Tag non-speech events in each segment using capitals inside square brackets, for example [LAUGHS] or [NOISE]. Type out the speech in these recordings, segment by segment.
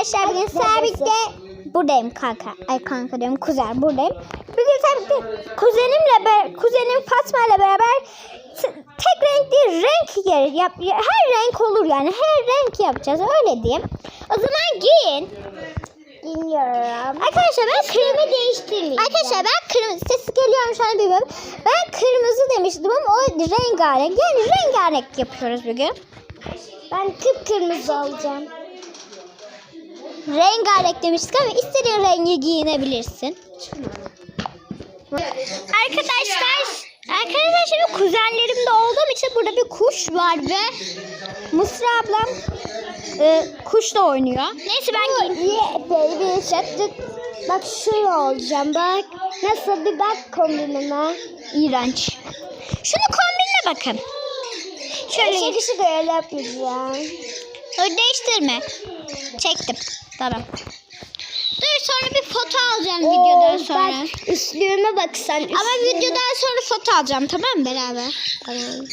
arkadaşlar bugün Sabit'te buradayım kanka. Ay kanka diyorum kuzen buradayim. Bugün Sabit'te kuzenimle be, kuzenim Fatma ile beraber tek renkli renk yer- yap, her renk olur yani her renk yapacağız öyle diyeyim. O zaman giyin. Bilmiyorum. Arkadaşlar ben kırmızı değiştirmeyeceğim. Arkadaşlar ben kırmızı sesi geliyor şu an bilmiyorum. Ben kırmızı demiştim ama o rengarenk. Yani rengarenk yapıyoruz bugün. Ben kıpkırmızı olacağım. Rengarenk demiştik ama istediğin rengi giyinebilirsin. Arkadaşlar, arkadaşlar şimdi kuzenlerimde olduğum için burada bir kuş var ve Mısra ablam e, kuşla oynuyor. Neyse ben giyeyim. Yeah baby. Bak şöyle olacağım bak. Nasıl bir bak kombinime. İğrenç. Şunu kombinle bakın. Şöyle Şöyle kişi de öyle yapacağım. Dur değiştirme. Çektim. Tamam. Dur sonra bir foto alacağım videodan Oo, sonra. Bak üstlüğüme bak sen. Ama üstlüğüme- videodan sonra foto alacağım tamam mı beraber? Tamam.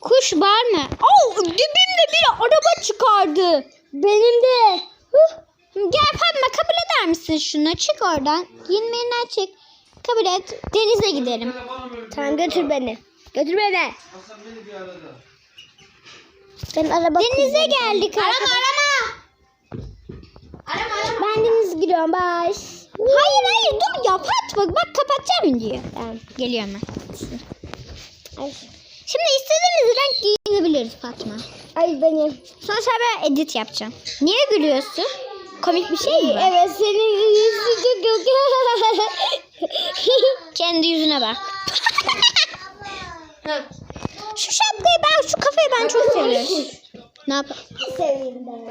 Kuş var mı? Oh dibimde bir araba çıkardı. Benim de. Huh. Gel Fatma kabul eder misin şunu? Çık oradan. Giyinmenden çık. Kabul et. Denize gidelim. Tamam götür beni. Götür beni. Ben araba Denize geldik. Arama arama. Giriyorum. Bye. Hayır hayır dur ya Fatma bak kapatacağım videoyu. Tamam. Geliyorum ben. Ay, Şimdi istediğimiz renk giyinebiliriz Fatma. ay benim. Sonra ben edit yapacağım. Niye gülüyorsun? Komik bir şey mi var? Evet senin yüzü çok. [LAUGHS] Kendi yüzüne bak. [LAUGHS] şu şapkayı ben, şu kafayı ben çok seviyorum. Ne yap?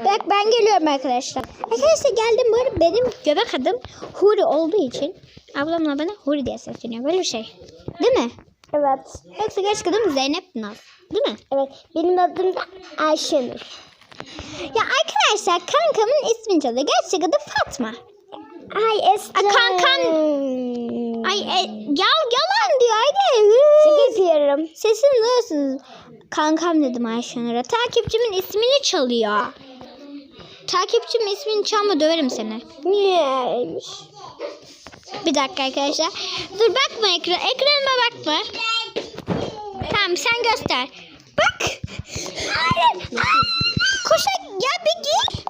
Bak ben geliyorum arkadaşlar. Arkadaşlar geldim böyle benim göbek adım Huri olduğu için ablamla bana Huri diye sesleniyor. Böyle bir şey. Değil mi? Evet. Yoksa gerçek adım Zeynep Naz. Değil mi? Evet. Benim adım da Ayşenur. Ya arkadaşlar kankamın ismini çalıyor. Gerçek adı Fatma. Ay Esra. Ay, kankam. Ay e, yal, yalan diyor. Haydi. Şaka yapıyorum. Sesini duyuyorsunuz. Kankam dedim Ayşenur'a. Takipçimin ismini çalıyor. Takipçimin ismini çalma döverim seni. Niyeymiş? Bir dakika arkadaşlar. Dur bakma ekran. Ekranıma bakma. Tamam sen göster. Bak. Hayır. Aa! Kuşa ya bir gir.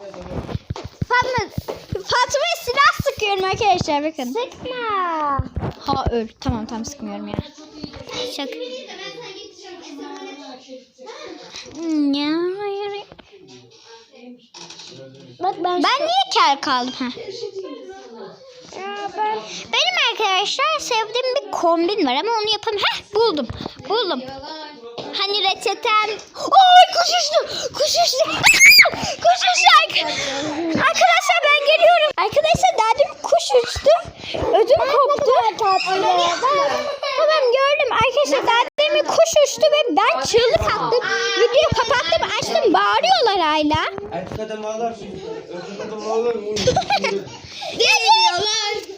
Fatma. Fatma'ya silah sıkıyorum arkadaşlar bakın. Sıkma. Ha öl. Tamam tamam sıkmıyorum ya. Şaka. Hmm, Ya hayır. Bak ben. Ben niye kel kaldım? Ha. Ya ben. Benim arkadaşlar sevdiğim bir kombin var ama onu yapamıyorum. Heh buldum. Buldum. Hani reçetem. Oy kuş uçtu. Kuş uçtu. Arkadaşlar ben geliyorum. Arkadaşlar daha demin kuş uçtu. Ödüm koptu. Tamam gördüm. Arkadaşlar daha demin kuş uçtu ve ben çığlık attım. Videoyu kapattım açtım. Bağırıyorlar hala. Erkek adam ağlarsın. Erkek adam ağlar? [LAUGHS]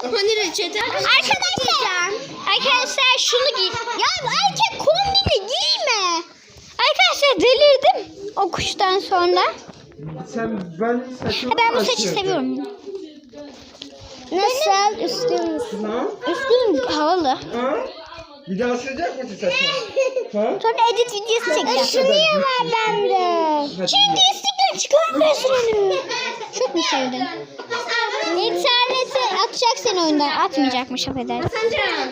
Hani reçete? Arkadaşlar. Arkadaşlar şunu giy. Ya erkek kombini giyme. Arkadaşlar delirdim o kuştan sonra. Sen ben saçımı ben bu saçı seviyorum. Nasıl üstümüz? Ha? Üstüm havalı. Ha? Bir daha sıcak mısın saçını? Ha? Sonra edit videosu çekeceğim. Şu niye var bende? Hadi Çünkü istiklal çıkarmıyorsun onu. Çok mu sevdin? İnternete atacak seni oyundan. Atmayacakmış affedersin.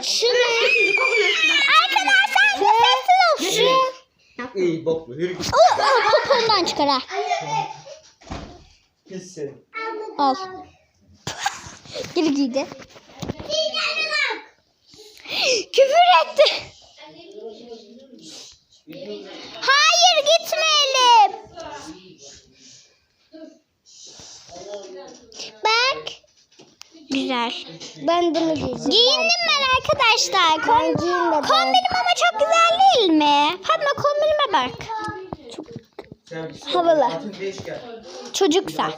Şu ne? Arkadaşlar bu sesli olsun. İyi boklu yürü git. Oh, oh, popondan çıkar ha. Pis seni. Al. Geri giydi. Küfür etti. Hayır gitmeyelim. Bak. Güzel. Ben bunu giyeceğim. Giyindim ben arkadaşlar. Kom Ben kombinim ama çok güzel değil mi? Fatma kombinime bak. Havalı. Altın değiş gel. Çocuksa.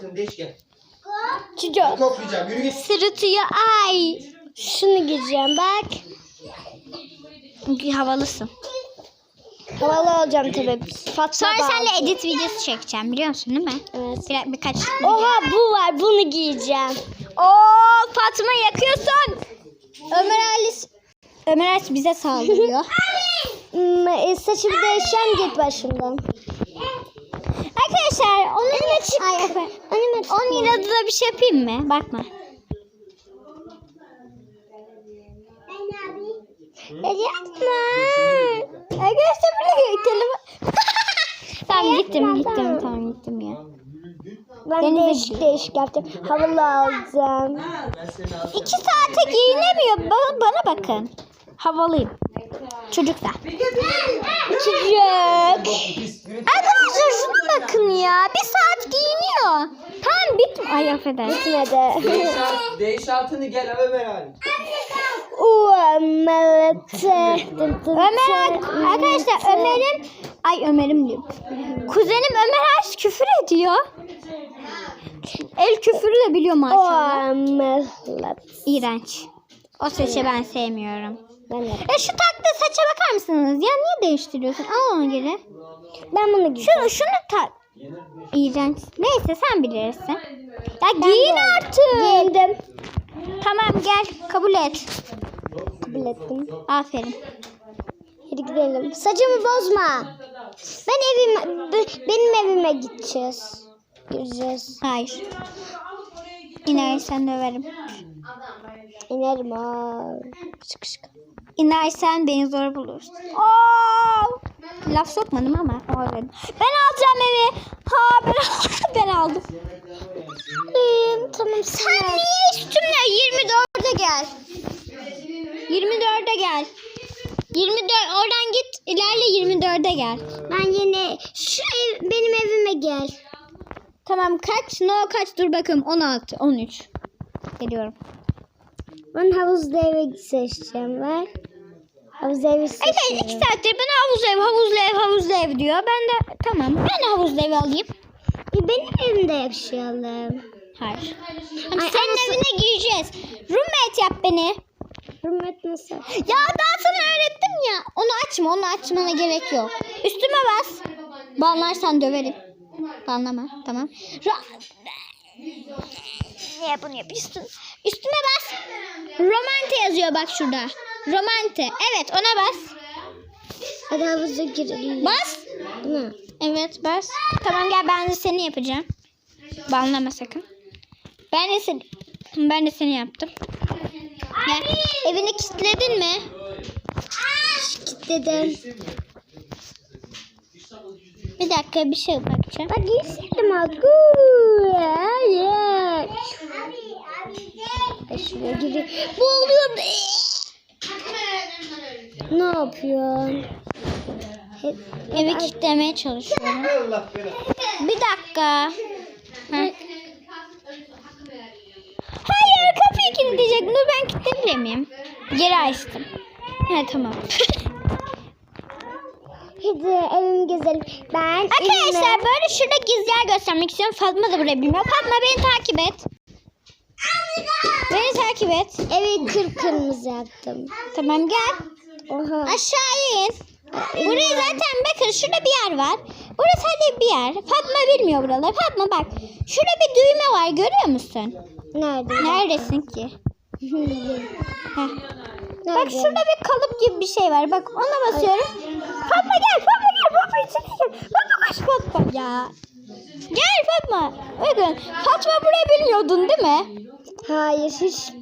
Çocuk. Koklayacağım yürü git. Sırıtıyor ay. Şunu giyeceğim bak. Havalısın. Havalı olacağım tabii. Fatma Sonra bağlı. seninle edit videosu çekeceğim biliyorsun değil mi? Evet. Bir, birkaç. Oha bu var. Bunu giyeceğim. Oo Fatma yakıyorsun. Ömer Ali Ömer Ali bize saldırıyor. [LAUGHS] Hmm, e, saçımı değişeceğim git başımdan. Arkadaşlar onun Ay, Önüme onun inadına bir şey yapayım mı? Bakma. Yapma. Arkadaşlar buraya telefon. [LAUGHS] tamam gittim gittim tamam gittim ya. Ben Denize değişik değişik yaptım. Havalı alacağım. İki saate giyinemiyor. Bana, bana bakın. Havalıyım. Çocuk da. Çocuk. Arkadaşlar şuna bakın ya. Bir saat giyiniyor. Tamam bit. Ay affedersin. Bitmedi. Değişat, değişatını gel Ömer abi. Umarım. Ömer arkadaşlar Ömer'im ay Ömer'im diyorum. Kuzenim Ömer Aş küfür ediyor. El küfürü de biliyor maşallah. Umarım. İğrenç. O saçı ben sevmiyorum. Ben de. E şu taktığı saça bakar mısınız? Ya niye değiştiriyorsun? Al onu geri. Ben bunu giyeceğim. Şunu şunu tak. İğrenç. Neyse sen bilirsin. Ya giyin artık. Giyindim. Tamam gel kabul et. Kabul ettim. Aferin. Hadi gidelim. Saçımı bozma. Ben evime, be- benim evime gideceğiz. Gireceğiz. Hayır. İnersen döverim. İnerim ha. Şık şık. İnersen beni zor bulursun. Oo! Laf sokmadım ama. dedim. Ben alacağım evi. Ha ben, ben aldım. Tamam Sen sen. niye üstümle 24'e gel. 24'e gel. 24 oradan git ilerle 24'e gel. Ben yine şu ev, benim evime gel. Tamam kaç? No kaç? Dur bakayım. 16, 13. Geliyorum. Ben havuzda evi seçeceğim ver. Havuzda evi Evet iki seçiyorum. saattir bana havuz ev, havuzlu ev, havuzlu ev diyor. Ben de tamam ben havuzlu ev alayım. E, benim evimde yaşayalım. Hayır. Ay, Senin ama- evine gireceğiz. Roommate yap beni. Hürmet nasıl? Ya daha sana öğrettim ya. Onu açma, onu açmana gerek yok. Üstüme bas. Banlarsan döverim. Banlama, tamam. Ra- Niye bunu yapıyorsun? Üstüme bas. Romante yazıyor bak şurada. Romante. Evet ona bas. Hadi havuza girelim. Bas. Ne? Evet bas. Tamam gel ben de seni yapacağım. Banlama sakın. Ben de seni, ben de seni yaptım. Gel. Evini kilitledin mi? Dedim. Bir dakika bir şey bakacağım. Bak artık. Hayır. Ay, Şuraya gireyim. Boğuluyorum. Ne yapıyorsun? Evi kilitlemeye çalışıyorum. Bir dakika. Heh. Hayır kilitleyecek. Dur ben kilitleyebilir miyim? Geri açtım. He tamam. [LAUGHS] Hadi evimi gezelim. Ben Arkadaşlar evime... böyle şurada gizli yer göstermek istiyorum. Fatma da burayı bilmiyor. Fatma beni takip et. Beni takip et. Evi kırmızı yaptım. Tamam gel. Oha. Aşağıya in. Buraya zaten bakın şurada bir yer var. Burası hadi bir yer. Fatma bilmiyor buraları. Fatma bak. Şurada bir düğme var görüyor musun? Nerede? Neredesin ki? Bak şurada bir kalıp gibi bir şey var. Bak ona basıyorum. Fatma gel Fatma gel. Fatma içeri gel. Fatma koş Fatma. Ya. Gel Fatma. Bakın Fatma burayı bilmiyordun değil mi? Hayır hiç.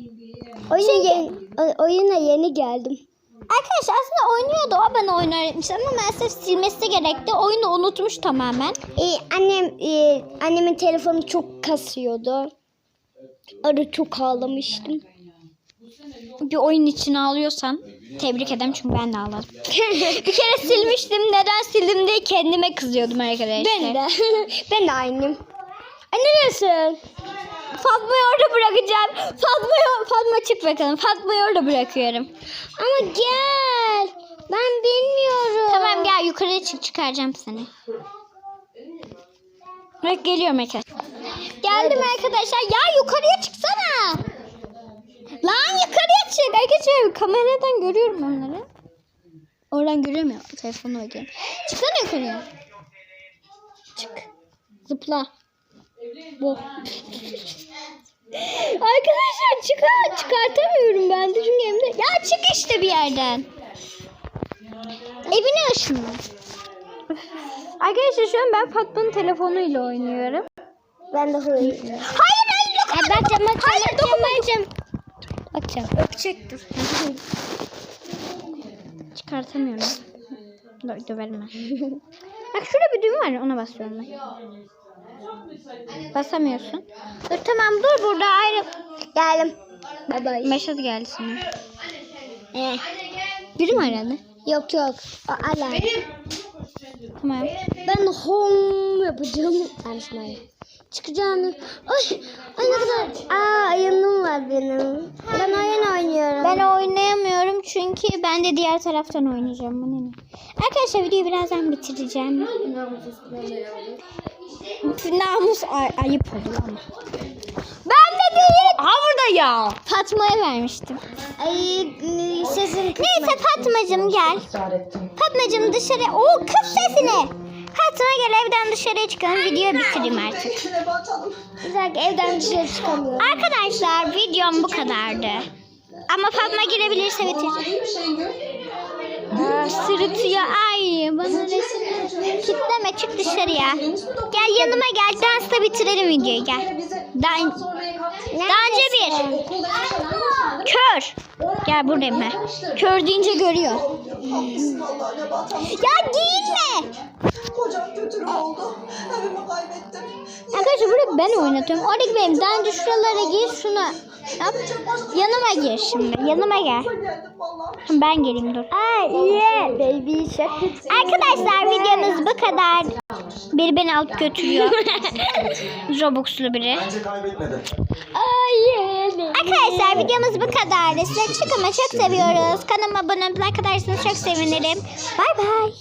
Oyuna, Çünkü- yeni, o- oyuna yeni geldim. Arkadaşlar aslında oynuyordu. O bana oyunu öğretmiş ama maalesef silmesi gerekti. Oyunu unutmuş tamamen. Ee, annem e, annemin telefonu çok kasıyordu. Arı çok ağlamıştım. Bir oyun için ağlıyorsan tebrik ederim çünkü ben de ağladım. [LAUGHS] bir kere silmiştim. Neden sildim diye kendime kızıyordum arkadaşlar. ben de. [LAUGHS] ben de aynıyım. Anne neresin? Fatma'yı orada bırakacağım. Fatma'yı Fatma çık bakalım. Fatma'yı orada bırakıyorum. Ama gel. Ben bilmiyorum. Tamam gel yukarıya çık çıkaracağım seni. Bırak geliyorum arkadaşlar. Geldim arkadaşlar. Ya yukarıya çıksana. Lan yukarıya çık. Arkadaşlar kameradan görüyorum onları. Oradan göremiyor. Telefonu ödeyeyim. Çıksana yukarıya. Çık. Zıpla. Bu. [LAUGHS] Arkadaşlar çıkar çıkartamıyorum ben de çünkü evde. Ya çık işte bir yerden. Evine ışınlan. Arkadaşlar şu an ben Fatma'nın telefonuyla oynuyorum. Ben de hırlı. Hayır hayır bakacağım, Hayır dokunmayacağım. Bakacağım. Öpecek dur. [LAUGHS] Çıkartamıyorum. Dur döverim ben. Bak şurada bir düğme var ona basıyorum ben. Basamıyorsun. Dur tamam dur burada ayrı. Geldim. Bye bye. Mesaj geldi sana. Eh. Biri mi aradı? Yok yok. O alarm. Tamam. Ben home yapacağım. Konuşmayı. Çıkacağım. Ay, ay ne kadar. Aa ayınım var benim. Ben oyun oynuyorum. Ben oynayamıyorum çünkü ben de diğer taraftan oynayacağım. Bana ne? Arkadaşlar videoyu birazdan bitireceğim. Namus ay- ayıp oldu ama. Ben de değil. Ha burada ya. Fatma'ya vermiştim. Ay e, sesim Neyse Fatmacığım gel. Fatmacığım dışarı. Oo kız sesini. Fatma gel evden dışarıya çıkalım. Videoyu bitireyim artık. Güzel evden dışarı çıkamıyorum. Arkadaşlar videom bu kadardı. Ama Fatma girebilirse. Aa, sırıtıyor. Ay bana resim. Kitleme çık dışarıya. Gel yanıma gel. Dansla bitirelim videoyu gel. Dan daha önce bir. Kör. Gel buradayım ben. Kör deyince görüyor. Ya giyinme. Kocam kötü oldu. Evimi kaybettim. Arkadaşlar burada ben oynatıyorum. Oradaki benim. Daha önce şuralara gir şunu. Yap. Yanıma gir şimdi. Yanıma gel. Ben geleyim dur. Ay yeah baby shark. Arkadaşlar videomuz bu kadar. Biri beni alıp götürüyor. [LAUGHS] Robux'lu biri. Bence kaybetmedi. Arkadaşlar videomuz bu kadar. Size çok ama çok seviyoruz. Kanalıma abone olup like atarsanız çok sevinirim. Bay bay.